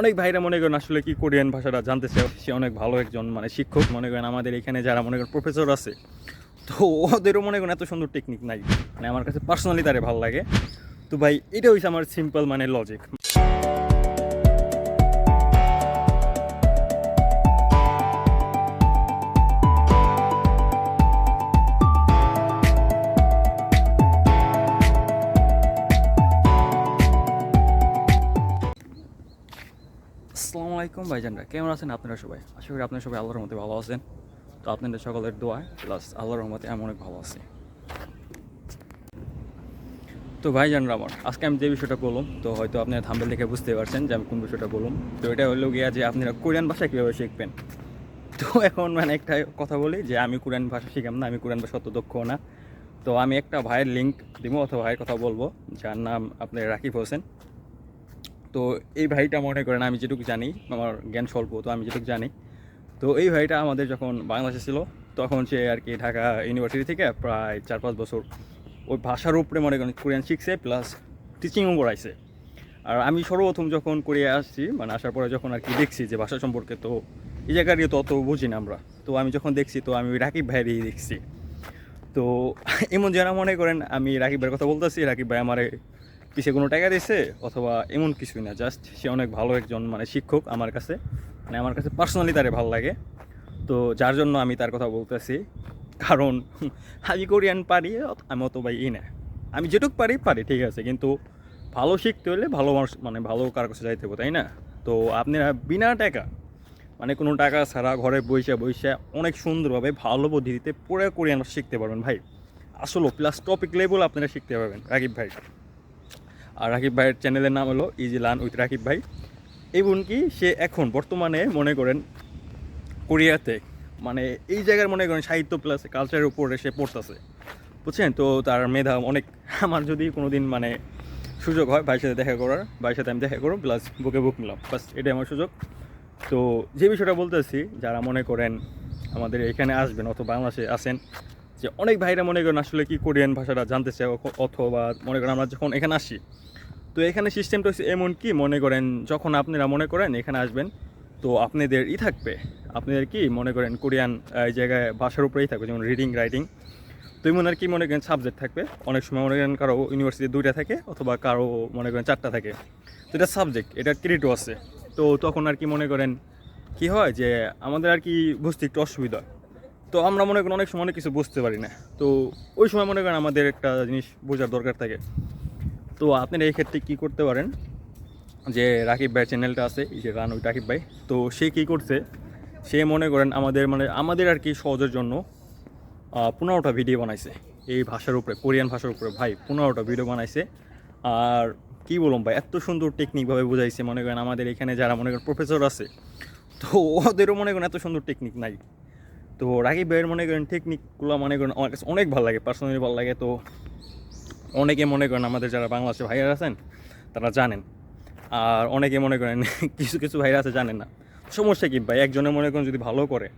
অনেক ভাইরা মনে করেন আসলে কি কোরিয়ান ভাষাটা জানতে চাও সে অনেক ভালো একজন মানে শিক্ষক মনে করেন আমাদের এখানে যারা মনে করেন প্রফেসর আছে। তো ওদেরও মনে করেন এত সুন্দর টেকনিক নাই। মানে আমার কাছে পার্সোনালি তারে ভালো লাগে। তো ভাই, এটা হচ্ছে আমার সিম্পল মানে লজিক ভাইজানরা, কেমন আছেন আপনারা সবাই? আশা করি আপনারা সবাই আল্লাহর মধ্যে ভালো আছেন। তো আপনাদের সকলের দোয়া, প্লাস আল্লাহর রহমতে আমি অনেক ভালো আছি। তো ভাইজানরা আমার আজকে আমি যে বিষয়টা বললাম, তো হয়তো আপনারা থাম্বেল দেখে বুঝতে পারছেন যে আমি কোন বিষয়টা বললাম। তো এটা হলো গিয়া যে আপনারা কোরিয়ান ভাষা কীভাবে শিখবেন? তো এখন মানে একটা কথা বলি যে আমি কোরিয়ান ভাষা শিখাম না, আমি কোরিয়ান ভাষা অত দক্ষ না। তো আমি একটা ভাইয়ের লিঙ্ক দিব অথবা ভাইয়ের কথা বলব, যার নাম আপনার রাকিব হোসেন। তো এই ভাইটা মনে করেন আমি যেটুকু জানি, আমার জ্ঞান স্বল্প, তো আমি যেটুকু জানি। তো এই ভাইটা আমাদের যখন বাংলাদেশে ছিল, তখন সে আর কি ঢাকা ইউনিভার্সিটি থেকে প্রায় চার পাঁচ বছর ওই ভাষার উপরে মনে করেন কোরিয়ান শিখছে প্লাস টিচিংও করাইছে আর আমি সর্বপ্রথম যখন কোরিয়া আসছি মানে আসার পরে যখন আর কি দেখছি যে ভাষা সম্পর্কে, তো এই জায়গার তো অত বুঝি না আমরা। তো আমি যখন দেখছি, তো আমি রাকিব ভাইয়েরই দেখছি। তো এমন যারা মনে করেন, আমি রাকিব ভাইয়ের কথা বলতেছি, রাকিব ভাই আমারে পিছে কোনো টাকা দিয়েছে অথবা এমন কিছুই না জাস্ট সে অনেক ভালো একজন মানে শিক্ষক আমার কাছে। মানে আমার কাছে পার্সোনালি তারে ভালো লাগে। তো যার জন্য আমি তার কথা বলতেছি। কারণ আমি কোরিয়ান পারি, আমি অত ভাই ই না। আমি যেটুক পারি পারি, ঠিক আছে। কিন্তু ভালো শিখতে হলে ভালো মানুষ মানে ভালো কার কাছে যাইতে হবে, তাই না? তো আপনারা বিনা টাকা মানে কোনো টাকা ছাড়া ঘরে বসে বসে অনেক সুন্দরভাবে ভালো পদ্ধতিতে পুরো কোরিয়ান শিখতে পারবেন ভাই। আসলে প্লাস টপিক লেভেল আপনারা শিখতে পারবেন, রাকিব ভাই। আর রাকিব ভাইয়ের চ্যানেলের নাম হলো ইজি লার্ন উইথ রাকিব ভাই। এবং কি সে এখন বর্তমানে মনে করেন কোরিয়াতে মানে এই জায়গার মনে করেন সাহিত্য প্লাস কালচারের উপরে সে পড়তেছে। বুঝছেন? তো তার মেধা অনেক। আমার যদি কোনো দিন মানে সুযোগ হয় ভাইয়ের সাথে দেখা করার, ভাইয়ের সাথে আমি দেখা করব প্লাস বুকে বুক নিলাম বাস এটাই আমার সুযোগ। তো যে বিষয়টা বলতেছি, যারা মনে করেন আমাদের এখানে আসবেন অথবা বাংলাদেশে আসেন যে অনেক ভাইরা মনে করেন আসলে কি কোরিয়ান ভাষাটা জানতে চায়, অথবা মনে করেন আমরা যখন এখানে আসি তো এখানে সিস্টেমটা হচ্ছে এমন কি? মনে করেন যখন আপনারা মনে করেন এখানে আসবেন, তো আপনাদের ই থাকবে। আপনাদের কি? মনে করেন কোরিয়ান জায়গায় ভাষার উপরেই থাকবে, যেমন রিডিং রাইটিং তো এমন আর কি মনে করেন সাবজেক্ট থাকবে। অনেক সময় মনে করেন কারও ইউনিভার্সিটি দুইটা থাকে অথবা কারও মনে করেন চারটা থাকে। তো এটা সাবজেক্ট এটা ক্রেডিটও আছে। তো তখন আর কি মনে করেন কি হয় যে আমাদের আর কি বুঝতে একটু অসুবিধা। তো আমরা মনে করেন অনেক সময় অনেক কিছু বুঝতে পারি না। তো ওই সময় মনে করেন আমাদের একটা জিনিস বোঝার দরকার থাকে। তো আপনারা এই ক্ষেত্রে কী করতে পারেন? যে রাকিব ভাই চ্যানেলটা আছে, এই যে রান ওই রাকিব ভাই, তো সে কী করছে? সে মনে করেন আমাদের মানে আমাদের আর কি সহজের জন্য পনেরোটা ভিডিও বানাইছে। এই ভাষার উপরে, কোরিয়ান ভাষার উপরে। ভাই, পনেরোটা ভিডিও বানাইছে। আর কি বলুন ভাই, এত সুন্দর টেকনিকভাবে বুঝাইছে মনে করেন আমাদের এখানে যারা মনে করেন প্রফেসর আছে। তো ওদেরও মনে করেন এত সুন্দর টেকনিক নাই। তো রাকিব ভাইয়ের মনে করেন টেকনিকগুলো মনে করেন আমার কাছে অনেক ভালো লাগে পার্সোনালি ভালো লাগে। তো অনেকে মনে করেন আমাদের যারা বাংলাদেশে ভাইয়ার আছেন, তারা জানেন। আর অনেকে মনে করেন কিছু কিছু ভাইরা আছে জানেন না। সমস্যা কি ভাই? একজনে মনে করেন যদি ভালো করে,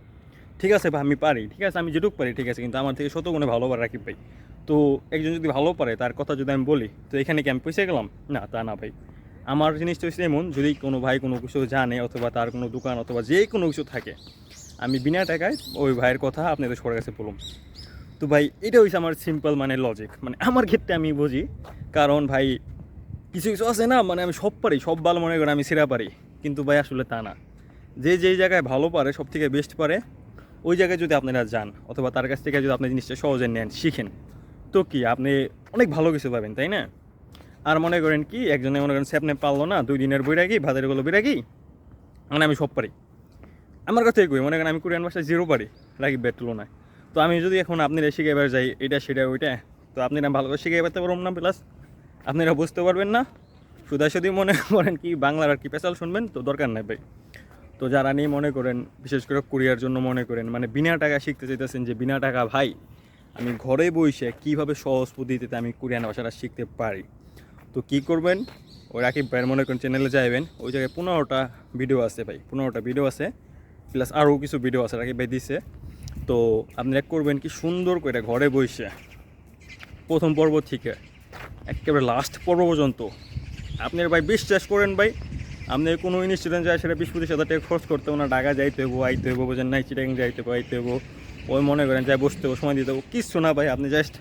ঠিক আছে ভাই, আমি পারি, ঠিক আছে, আমি যেটুক পারি, ঠিক আছে, কিন্তু আমার থেকে শত গুণে ভালো পারে রাকিব ভাই। তো একজন যদি ভালো পারে, তার কথা যদি আমি বলি, তো এখানে কি আমি পয়সা গেলাম? না, তা না ভাই। আমার জিনিসটা হচ্ছে এমন, যদি কোনো ভাই কোনো কিছু জানে, অথবা তার কোনো দোকান অথবা যে কোনো কিছু থাকে, আমি বিনা টাকায় ওই ভাইয়ের কথা আপনাদের সবার কাছে বলুন তো ভাই, এটা হচ্ছে আমার সিম্পল মানে লজিক মানে আমার ক্ষেত্রে আমি বুঝি, কারণ ভাই, কিছু কিছু আছে না মানে আমি সব পারি, সব ভালো মনে করি আমি সেরা পারি। কিন্তু ভাই, আসলে তা না। যে যেই জায়গায় ভালো পারে সব থেকে বেস্ট পারে, ওই জায়গায় যদি আপনারা যান, অথবা তার কাছ থেকে যদি আপনি জিনিসটা সহজে নেন, শিখেন, তো কি আপনি অনেক ভালো কিছু পাবেন, তাই না? আর মনে করেন কি, একজনে মনে করেন স্যাপনে পারল না, দুই দিনের বইরাগি ভাতেরগুলো বইরাগি মানে আমি সব পারি। আমার কথাই কই মনে করেন আমি কোরিয়ান ভাষায় জিরো পারি রাগি বের তুলনায়। তো আমি যদি এখন আপনারা শিখাইবার যাই, এটা সেটা ওইটা, তো আপনারা ভালো করে শিখাই পারতে পারবেন না প্লাস আপনারা বুঝতে পারবেন না? সুদাসুদি মনে করেন কি, বাংলার আর কি পেশাল শুনবেন, তো দরকার নাই ভাই। তো যারা নিয়ে মনে করেন, বিশেষ করে কোরিয়ার জন্য মনে করেন মানে বিনা টাকা শিখতে চাইতেছেন যে, বিনা টাকা ভাই, আমি ঘরে বসে কীভাবে সহজ পদ্ধতিতে আমি কোরিয়ান ভাষাটা শিখতে পারি? তো কি করবেন? ওই রাকিব ভাইয়ের মনে করেন চ্যানেলে যাইবেন, ওই জায়গায় পনেরোটা ভিডিও আছে ভাই, পনেরোটা ভিডিও আছে প্লাস আরও কিছু ভিডিও আছে রাকিব ভাই দিছে। তো আপনারা করবেন কি সুন্দর করে ঘরে বসে। প্রথম পর্ব থেকে, একেবারে লাস্ট পর্ব পর্যন্ত। আপনার ভাই বিশ্বাস করেন ভাই, আপনি কোনো ইনস্টুডেন্ট যায় সেটা বিশ পঁচিশ হাজার টাকা খরচ করতে না, ঢাকা যাইতে হব আইতে হব বোঝেন নাই চিটাং যাইতে হব আইতে হব ওই মনে করেন যাই বসতে হব সময় দিতে হব কিচ্ছু না ভাই, আপনি জাস্ট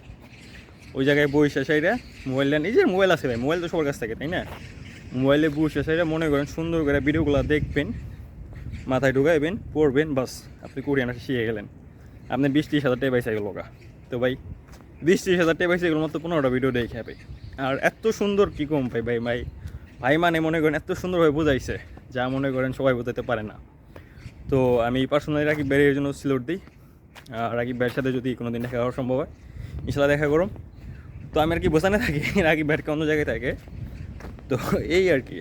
ওই জায়গায় বসে সাইডে মোবাইল নেন। এই যে মোবাইল আছে ভাই মোবাইল তো সবার কাছ থেকে, তাই না? মোবাইলে বসে সাইডে মনে করেন সুন্দর করে ভিডিওগুলো দেখবেন, মাথায় ঢুকাইবেন, পড়বেন, বাস, আপনি কোরিয়ান শিখে গেলেন। আপনি বিশ ত্রিশ হাজার টাকা পাইসা গেল গা। তো ভাই, বিশ ত্রিশ হাজার টাকা পাইসা গেল মাত্র পনেরোটা ভিডিও দেখে ভাই। আর এত সুন্দর কী কম ভাই ভাই ভাই ভাই মানে মনে করেন এত সুন্দরভাবে বোঝাইছে, যা মনে করেন সবাই বোঝাতে পারে না। তো আমি পার্সোনালি রাকিব ভাইয়ের জন্য সিলোট দিই। আর রাকিব ভাইয়ের সাথে যদি কোনো দিন দেখা হওয়ার সম্ভব হয় ইনশাল্লাহ দেখা করুন তো আমি আর কি বোঝানে থাকি, রাকিব ভাইয়ের অন্য জায়গায় থাকে। তো এই আর কি।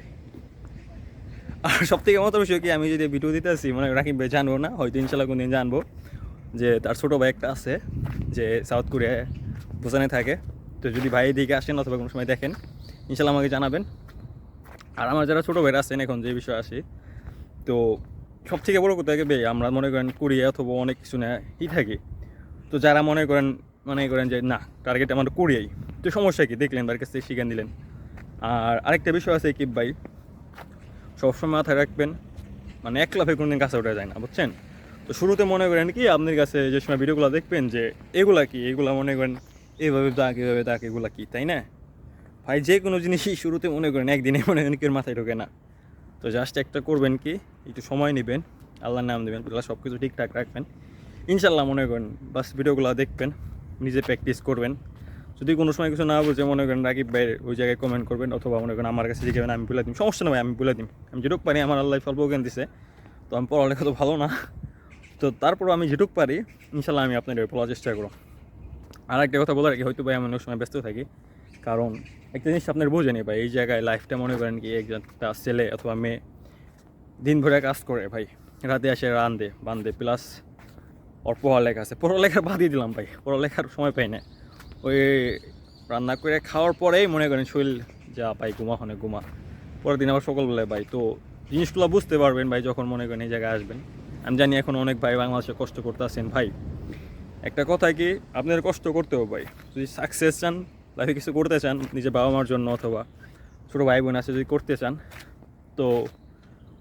আর সব থেকে মতো বিষয় কি, আমি যদি ভিডিও দিতে আসি মানে রাকিব ভাই জানব না, হয়তো ইনশাল্লাহ কোনো দিন জানব। যে তার ছোটো ভাই একটা আছে, যে সাউথ কোরিয়ায় বোঝানে থাকে। তো যদি ভাই এদিকে আসেন অথবা কোনো সময় দেখেন, ইনশাল্লাহ আমাকে জানাবেন। আর আমার যারা ছোটো ভাইরা আছেন এখন যে বিষয় আসি, তো সব থেকে বড় কথা ভাই, আমরা মনে করেন কোরিয়া অথবা অনেক কিছু না ই থাকি। তো যারা মনে করেন মনে করেন যে না টার্গেট আমার কোরিয়াই তো সমস্যা কি? দেখলেন, তার কাছ থেকে শিখান দিলেন। আর আরেকটা বিষয় আছে কি ভাই? সবসময় মাথায় রাখবেন মানে এক লাফে কোনোদিন কাছে ওঠা যায় না, বুঝছেন? তো শুরুতে মনে করেন কি, আপনার কাছে যে সময় ভিডিওগুলো দেখবেন যে, এগুলা কি? এগুলা মনে করেন এইভাবে তাক এভাবে তাক এগুলা কি? তাই না? ভাই, যে কোনো জিনিসই শুরুতে মনে করেন, একদিনে মনে করেন কেউ মাথায় ঢোকে না। তো জাস্ট একটা করবেন কি, একটু সময় নেবেন, আল্লাহর নাম দেবেন এগুলো সব কিছু ঠিকঠাক রাখবেন। ইনশাল্লাহ মনে করেন বাস ভিডিওগুলো দেখবেন, নিজে প্র্যাকটিস করবেন। যদি কোনো সময় কিছু না বুঝে, মনে করেন রাকিব ভাই ওই জায়গায় কমেন্ট করবেন, অথবা মনে করেন আমার কাছে জিজ্ঞাসা আমি বলে দিন সমস্যা নেই আমি বলে দিন আমি যেটুক পারি, আমার আল্লাহ অল্প জ্ঞান দিছে। তো আমি পড়ালেখা তো ভালো না। তো তারপরও আমি যেটুক পারি, ইনশাল্লাহ আমি আপনাদের বলার চেষ্টা করব। আর একটা কথা বলার কি হয়তো ভাই আমি অনেক সময় ব্যস্ত থাকি, কারণ একটা জিনিস আপনার বোঝেনি ভাই, এই জায়গায় লাইফটা মনে করেন কি একটা ছেলে অথবা মেয়ে দিন ভরে কাজ করে ভাই, রাতে আসে রান্ধে বান্ধে প্লাস ওর পড়ালেখা আছে। পড়ালেখা বাদই দিলাম ভাই, পড়ালেখার সময় পাই না। ওই রান্না করে খাওয়ার পরেই মনে করেন শরীর যা পাই ঘুমা হনে ঘুমা। পরের দিন আবার সকালবেলায় ভাই, তো জিনিসগুলো বুঝতে পারবেন ভাই, যখন মনে করেন এই জায়গায় আসবেন। আমি জানি এখন অনেক ভাই বাংলাদেশে কষ্ট করতে আছেন ভাই। একটা কথা কি, আপনার কষ্ট করতে হবে ভাই। যদি সাকসেস চান লাইফে কিছু করতে চান, নিজের বাবা মার জন্য অথবা ছোটো ভাই বোন আছে যদি করতে চান, তো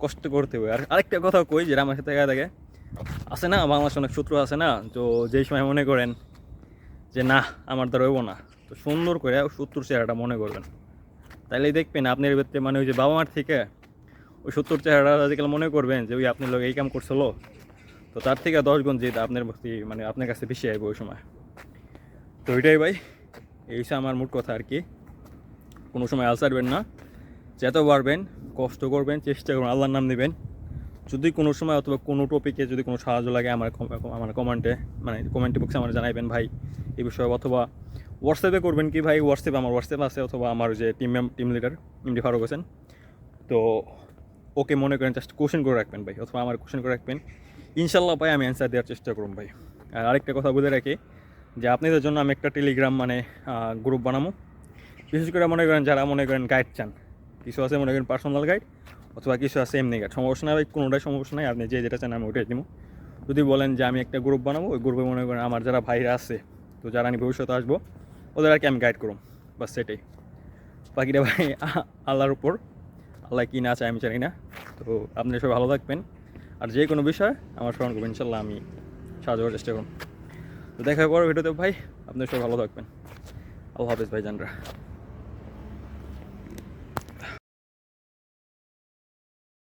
কষ্ট করতে হবে। আর আরেকটা কথা কই, যেটা আমার সাথে থাকে, আছে না, বাংলাদেশে অনেক সূত্র আছে না, তো যেই সময় মনে করেন যে না, আমার দ্বারা হইব না, তো সুন্দর করে সত্তর চেহারাটা মনে করবেন। তাইলে দেখবেন আপনার ভিতরে মানে ওই যে বাবা মার থেকে ওই সত্তর চেহারা আজকাল মনে করবেন যে, ওই আপনার লোক এই কাম করছিল। তো তার থেকে দশ গুণ যেটা আপনার প্রতি মানে আপনার কাছে বেশি আসবে ওই সময়। তো ওইটাই ভাই, এই আমার মোট কথা আর কি কোনো সময় আলসারবেন না। যত পারবেন কষ্ট করবেন, চেষ্টা করবেন, আল্লাহর নাম নেবেন। যদি কোনো সময় অথবা কোনো টপিকে যদি কোনো সাহায্য লাগে আমার আমার কমেন্টে মানে কমেন্ট বক্সে আমার জানাইবেন ভাই এই বিষয়ে, অথবা হোয়াটসঅ্যাপে করবেন কি ভাই? হোয়াটসঅ্যাপ আমার হোয়াটসঅ্যাপ আছে, অথবা আমার যে team team leader ইমডি Faruk Hossain. তো ওকে মনে করেন জাস্ট কোশ্চেন করে রাখবেন ভাই, অথবা আমার কোশ্চেন করে রাখবেন। ইনশাল্লাহ ভাই আমি অ্যান্সার দেওয়ার চেষ্টা করুন ভাই। আর আরেকটা কথা বলে রাখি, যে আপনাদের জন্য আমি একটা টেলিগ্রাম মানে গ্রুপ বানাবো। বিশেষ করে মনে করেন যারা মনে করেন গাইড চান, কিছু আছে মনে করেন পার্সোনাল গাইড অথবা কিছু আছে এমনি গাইড সমস্যা নাই ভাই, কোনোটাই সমস্যা নাই, আপনি যে যেটা চান আমি ওটাই দিব। যদি বলেন যে আমি একটা গ্রুপ বানাবো, ওই গ্রুপে মনে করেন আমার যারা ভাইরা আছে, তো যারা আমি ভবিষ্যতে আসব, ওদের আর কি আমি গাইড করুম। বাস সেটাই বাকিটা ভাই আল্লাহর উপর। আল্লাহ কী না চায় আমি জানি না। তো আপনি সবাই ভালো থাকবেন। আর যে কোনো বিষয় আমার স্মরণ করবেন, ইনশাল্লাহ আমি সাহায্য করার চেষ্টা করুন তো দেখা পর ভিডিওতে ভাই, আপনি সবাই ভালো থাকবেন। আল্লাহ হাফিজ ভাই জানরা